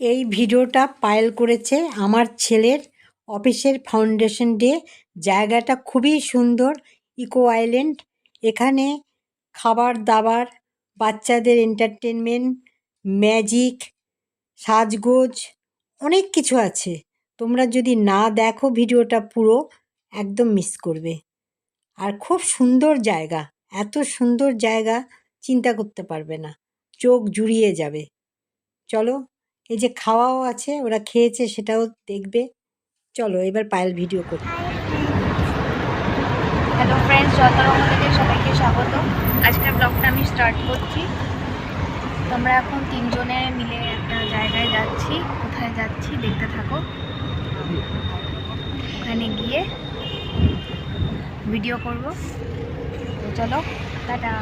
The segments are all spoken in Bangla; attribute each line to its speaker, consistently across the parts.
Speaker 1: এই ভিডিওটা পায়েল করেছে আমার ছেলের অফিসের ফাউন্ডেশন ডে। জায়গাটা খুবই সুন্দর, ইকো আইল্যান্ড। এখানে খাবার দাবার, বাচ্চাদের এন্টারটেনমেন্ট ম্যাজিক, সাজগোজ, অনেক কিছু আছে। তোমরা যদি না দেখো ভিডিওটা পুরো, একদম মিস করবে। আর খুব সুন্দর জায়গা, এত সুন্দর জায়গা, চিন্তা করতে পারবে না। চোখ জুড়িয়ে যাবে। চলো এই যে খাওয়াও আছে, ওরা খেয়েছে, সেটাও দেখবে। চলো, এবার পায়েল ভিডিও করি।
Speaker 2: হ্যালো ফ্রেন্ডস যতরকম থেকে সবাইকে স্বাগত। আজকের ব্লগটা আমি স্টার্ট করছি। তোমরা এখন তিনজনে মিলে একটা জায়গায় যাচ্ছি, কোথায় যাচ্ছি দেখতে থাকো। ওখানে গিয়ে ভিডিও করব। চলো, টাটা।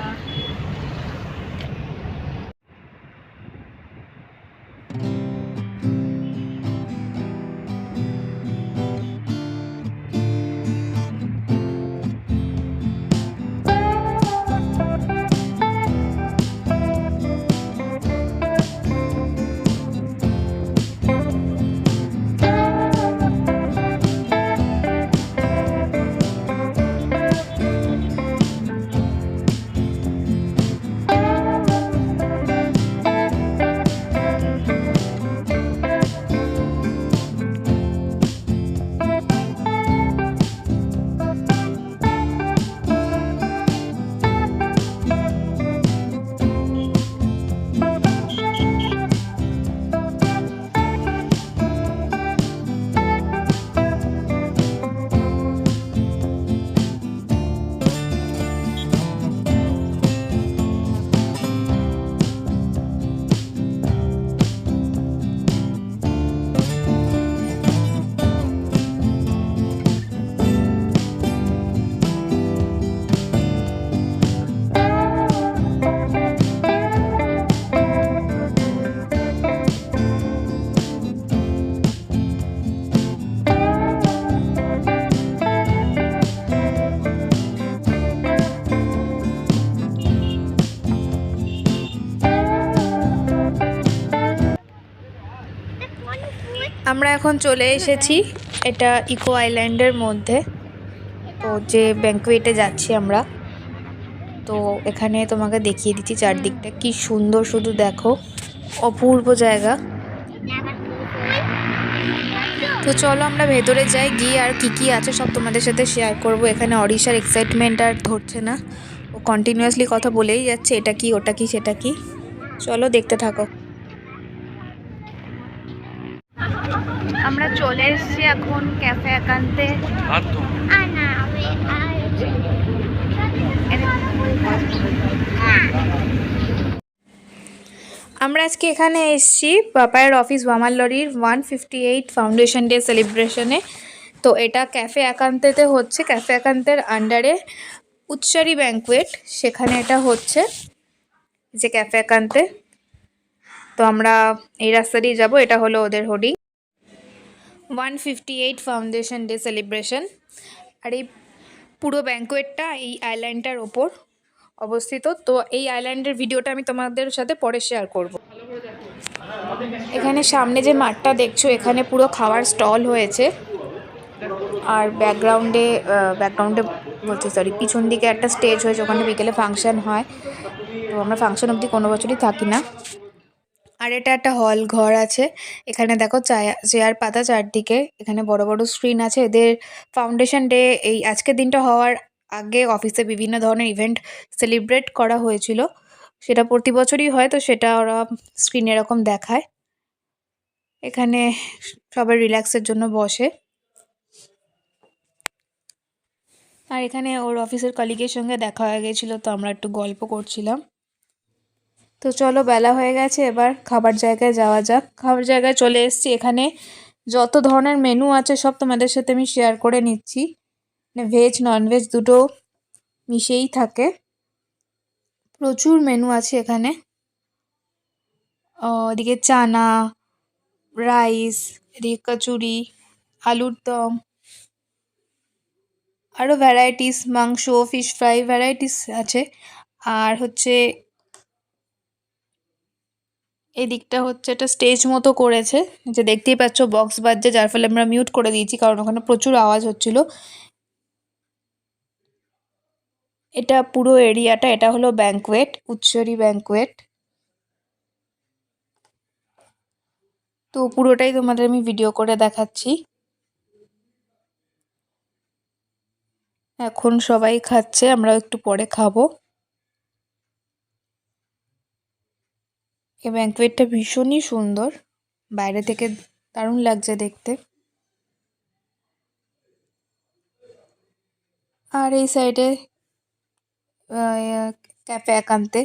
Speaker 2: আমরা এখন চলে এসেছি এটা ইকো আইল্যান্ডের মধ্যে। তো যে ব্যাঙ্কুয়েটে যাচ্ছি আমরা। তো এখানে তোমাকে দেখিয়ে দিচ্ছি চারদিকটা। কি সুন্দর শুধু দেখো। অপূর্ব জায়গা। তো চলো আমরা ভেতরে যাই, গিয়ে আর কি কি আছে সব তোমাদের সাথে শেয়ার করব। এখানে অডিশার এক্সাইটমেন্ট আর ধরছে না। ও কন্টিনিউয়াসলি কথা বলেই যাচ্ছে, এটা কি, ওটা কি, সেটা কি। চলো দেখতে থাকো। আমরা চলে এসেছি এখন ক্যাফে একান্তে। আমরা আজকে এখানে এসেছি পাপায়ের office ওয়ামাল্লরির one fifty eight foundation day সেলিব্রেশনে। তো এটা ক্যাফে একান্তেতে হচ্ছে। ক্যাফে একান্তের আন্ডারে উচ্চারি ব্যাঙ্কুয়েট সেখানে এটা হচ্ছে যে ক্যাফে একান্তে। তো আমরা এই রাস্তা দিয়ে যাব এটা হলো ওদের hoarding. One fifty eight foundation day celebration আর এই পুরো ব্যাঙ্কুয়েটটা এই আইল্যান্ডটার ওপর অবস্থিত। তো এই আইল্যান্ডের ভিডিওটা আমি তোমাদের সাথে পরে শেয়ার করব। এখানে সামনে যে মাঠটা দেখছ, এখানে পুরো খাওয়ার স্টল হয়েছে। আর ব্যাকগ্রাউন্ডে ব্যাকগ্রাউন্ডে বলছি সরি পিছন দিকে একটা স্টেজ হয়েছে, ওখানে বিকেলে ফাংশন হয়। তো আমরা ফাংশন অবধি কোনো বছরই থাকি না। আর এটা একটা হল ঘর আছে। এখানে দেখো চায়া, চেয়ার পাতা চারদিকে, এখানে বড় বড় স্ক্রিন আছে। এদের ফাউন্ডেশন ডে এই আজকের দিনটা হওয়ার আগে অফিসে বিভিন্ন ধরনের ইভেন্ট সেলিব্রেট করা হয়েছিল। সেটা প্রতি বছরই হয়, তো সেটা ওরা স্ক্রিনে এরকম দেখায়। এখানে সবাই রিল্যাক্সের জন্য বসে। আর এখানে ওর অফিসের কলিগের সঙ্গে দেখা হয়ে গেছিল, তো আমরা একটু গল্প করছিলাম। তো চলো বেলা হয়ে গেছে, এবার খাবার জায়গায় যাওয়া যাক। খাবার জায়গায় চলে এসেছি। এখানে যত ধরনের মেনু আছে সব তোমাদের সাথে আমি শেয়ার করে নিচ্ছি। মানে ভেজ ননভেজ দুটো মিশেই থাকে। প্রচুর মেনু আছে এখানে। ওদিকে চানা রাইস এদিকে কচুরি, আলুর দম। আরও ভ্যারাইটিস মাংস ফিশ ফ্রাই ভ্যারাইটিস আছে। আর হচ্ছে এই দিকটা হচ্ছে একটা স্টেজ মতো করেছে। যে দেখতেই পাচ্ছ বক্স বাজছে, যার ফলে আমরা মিউট করে দিয়েছি, কারণ ওখানে প্রচুর আওয়াজ হচ্ছিল। এটা পুরো এরিয়াটা, এটা হলো ব্যাঙ্কোয়েট উৎসরি ব্যাঙ্কোয়েট তো পুরোটাই তোমাদের আমি ভিডিও করে দেখাচ্ছি। এখন সবাই খাচ্ছে, আমরাও একটু পরে খাব। এই ব্যাঙ্কোয়েটটা ভীষণই সুন্দর। বাইরে থেকে দারুণ লাগছে দেখতে। আর এই সাইডে ক্যাফে একান্তে।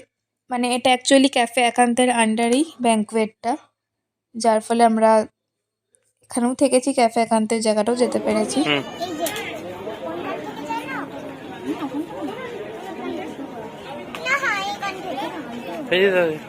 Speaker 2: মানে এটা অ্যাকচুয়ালি ক্যাফে একান্তের আন্ডারেই ব্যাঙ্কোয়েটটা যার ফলে আমরা এখানেও থেকেছি ক্যাফে একান্তের জায়গাটাও যেতে পেরেছি।
Speaker 3: এই দাদা,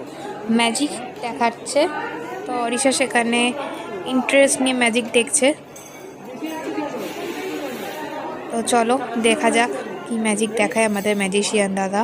Speaker 2: ম্যাজিক দেখাচ্ছে। তো অরিশা সেখানে ইন্টারেস্ট নিয়ে ম্যাজিক দেখছে। তো চলো, দেখা যাক কি ম্যাজিক দেখায় আমাদের ম্যাজিশিয়ান দাদা।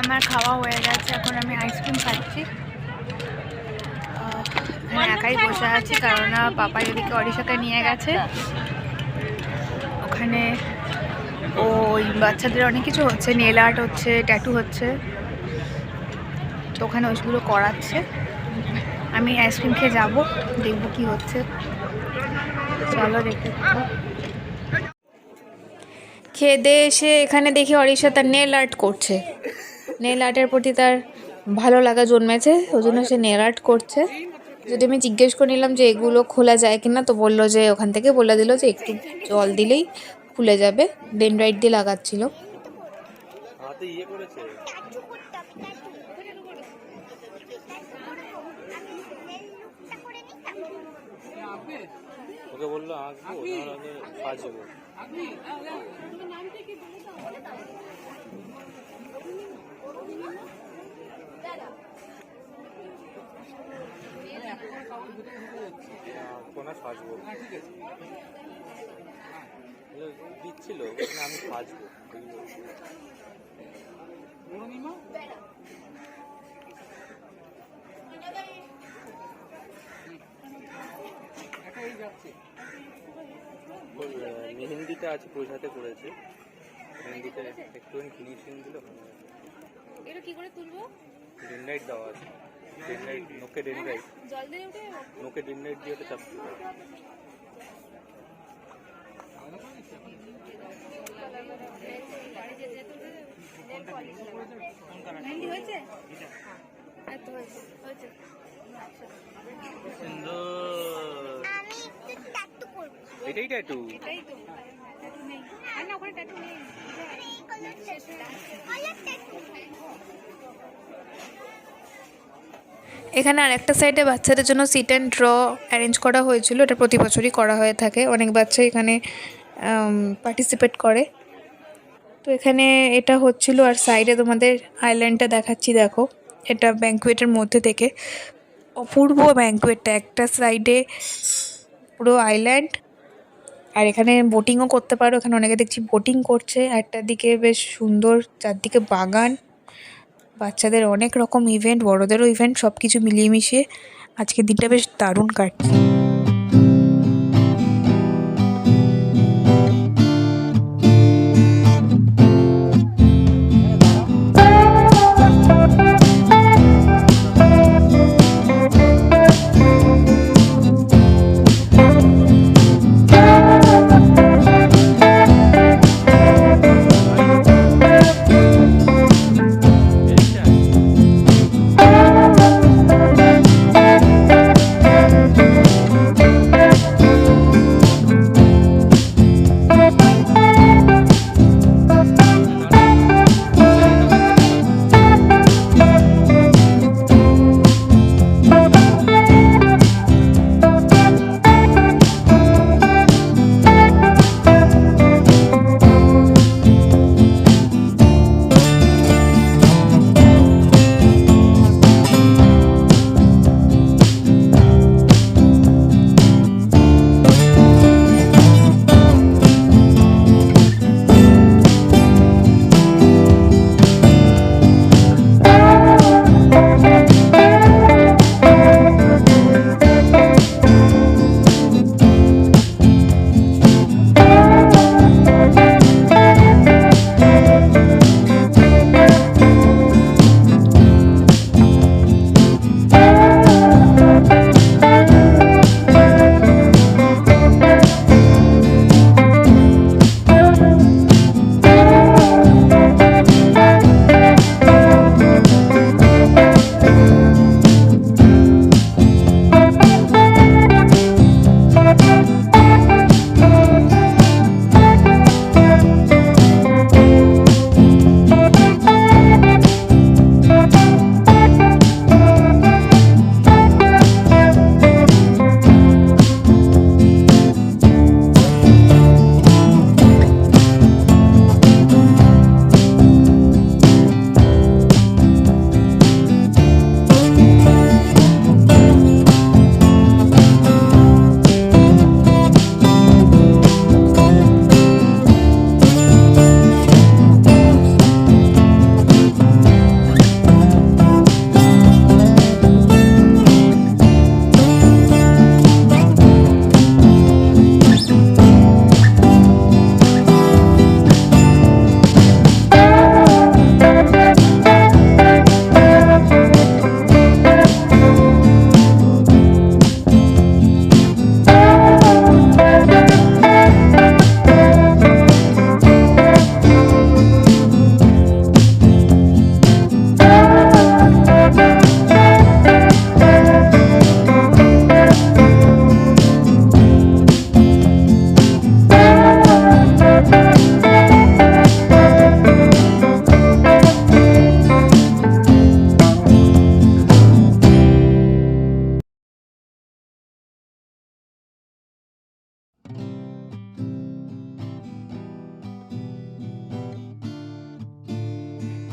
Speaker 2: আমার খাওয়া হয়ে গেছে, এখন আমি আইসক্রিম খাচ্ছি। একাই বসে আছি, কারণ পাপা এদিকে অরিশাকে নিয়ে গেছে। ওখানে ওই বাচ্চাদের অনেক কিছু হচ্ছে নেল আর্ট হচ্ছে ট্যাটু হচ্ছে। তো ওখানে ওইগুলো করাচ্ছে। আমি আইসক্রিম খেয়ে যাব, দেখব কি হচ্ছে। চলো দেখতে খেয়ে এসে এখানে দেখি অরিশা তার নেল আর্ট করছে। নেল আর্টের প্রতি তার ভালো লাগা জন্মেছে, ওই জন্য সে নেল আর্ট করছে। যদি আমি জিজ্ঞেস করে নিলাম যে এগুলো খোলা যায় কিনা তো বলল যে ওখান থেকে বলে দিল যে একটু জল দিলেই খুলে যাবে। ডেনড্রাইট দিয়ে লাগাচ্ছিল।
Speaker 3: ইয়ে ওকে বলল আঁকবো সাজবো কোনা সাজবো। বলে, দিচ্ছিল বলছে, আমি সাজবো। মেহেন্দিটা আছে পয়সাতে করেছে। মেহেন্দিতে একটুখানি ফিনিশিং দিল।
Speaker 2: এটা কি করে তুলবো?
Speaker 3: ডেনলাইট দেওয়া আছে। ডেনলাইট নোকে ডেনলাইট
Speaker 2: জল দিয়ে উঠে
Speaker 3: নোকে দিয়ে ওটা চাপতে হবে এটাই ট্যাটু
Speaker 2: এটাই তো। ট্যাটু নেই। আর না ওখানে ট্যাটু নেই। এখানে আর একটা সাইডে বাচ্চাদের জন্য সিট অ্যান্ড ড্র অ্যারেঞ্জ করা হয়েছিল। এটা প্রতি বছরই করা হয়ে থাকে। অনেক বাচ্চা এখানে পার্টিসিপেট করে। তো এখানে এটা হচ্ছিল আর সাইডে তোমাদের আইল্যান্ডটা দেখাচ্ছি, দেখো। এটা ব্যাঙ্কুয়েটের মধ্যে থেকে। অপূর্ব ব্যাঙ্কুয়েটটা একটা সাইডে পুরো আইল্যান্ড আর এখানে বোটিংও করতে পারো। এখানে অনেকে দেখছি বোটিং করছে। একটা দিকে বেশ সুন্দর চারদিকে বাগান। বাচ্চাদের অনেক রকম ইভেন্ট বড়োদেরও ইভেন্ট সব কিছু মিলিয়ে মিশিয়ে আজকের দিনটা বেশ দারুণ কাটছে।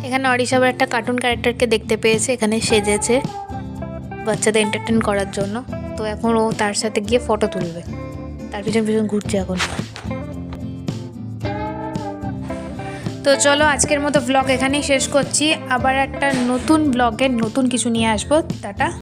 Speaker 2: এখানে অরিশা আবার একটা কার্টুন ক্যারেক্টারকে দেখতে পেয়েছে, এখানে সেজেছে বাচ্চাদের এন্টারটেন করার জন্য। তো এখন ও তার সাথে গিয়ে ফটো তুলবে। তার পিছন পিছন ঘুরছে এখন। তো চলো আজকের মতো ব্লগ এখানেই শেষ করছি। আবার একটা নতুন ব্লগে নতুন কিছু নিয়ে আসব। টাটা।